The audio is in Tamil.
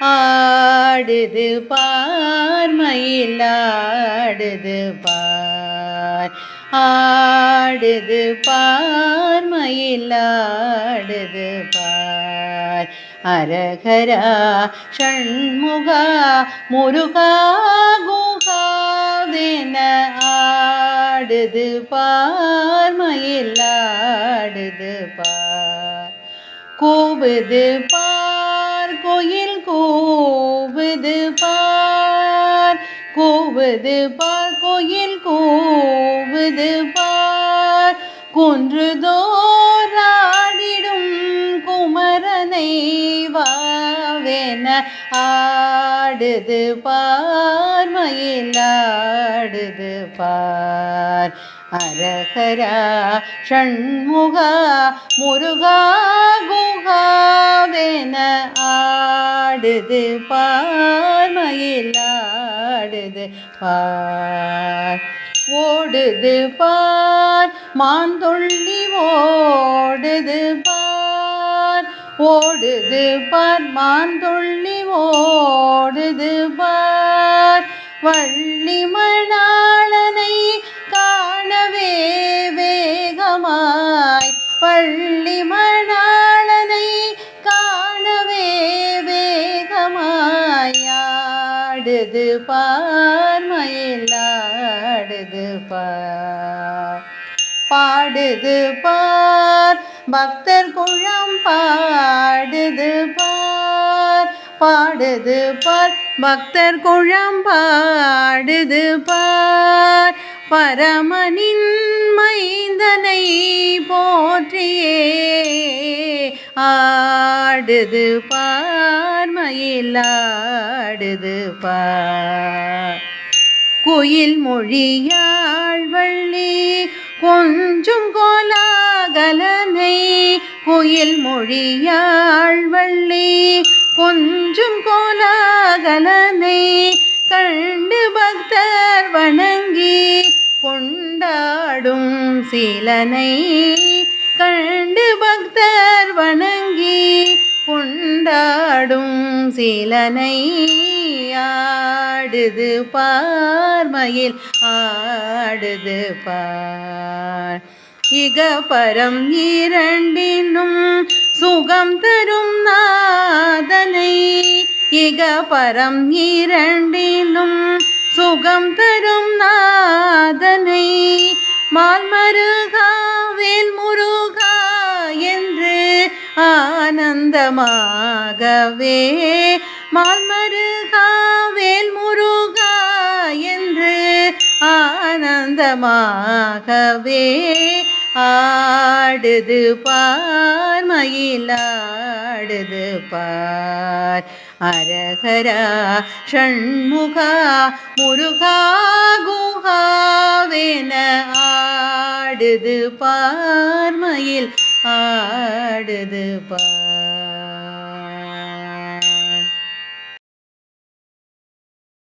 ஆடுது பார் மயிலாடுது பார். ஆடுது பார் மயிலாடுது பார். அரகரா ஷண்முகா முருகா குகாவென ஆடுது பார் மயிலாடுது பார். கூவுது பார் கோயில் கூவுது பார். கூவுது பார் கோயில் கூவுது பார். குன்றுதோராடிடும் குமரனை வாவென ஆடுது பார் மயிலா படுது பார். அரகரா ஷண்முகா முருகா குகாதென ஆடுது பார். மயிலாடுது பார். ஓடுது பார். மாந்தொள்ளி ஓடுது பார். ஓடுது பார். மாந்தொள்ளி ஓடுது பார். வள்ளி வேகமாய் பள்ளி மணாளனை காணவே வேகமாயாடுது பார்மயிலாடுது பார் பாடுது பார் பக்தர் குழம் பாடுது பார் பாடுது பார் பக்தர் குழம் பாடுது பார் பரமனின் பாடுது பார் மயிலாடுது பார் குயில் மொழியாள் வள்ளி கொஞ்சம் கோலாகலனை. குயில் மொழியாள் வள்ளி கொஞ்சம் கோலாகலனை. கண்டு பக்தர் வணங்கி கொண்டாடும் சீலனை. கண்டு பக்தர் வணங்கி கொண்டாடும் சீலனை ஆடுது பார்மையில் ஆடுது பார். இக பரம் இரண்டினும் சுகம் தரும் நாதனை இக பரம் இரண்டினும் சுகம் தரும் நாதனை மால்மரு ஆனந்தமாகவே மால்மருகா வேல் முருகா என்று ஆனந்தமாகவே ஆடுது பார் மயிலாடுது பார். அரகரா ஷண்முகா முருகா குஹாவென ஆடுது பார் மயில் ஆடுது பா.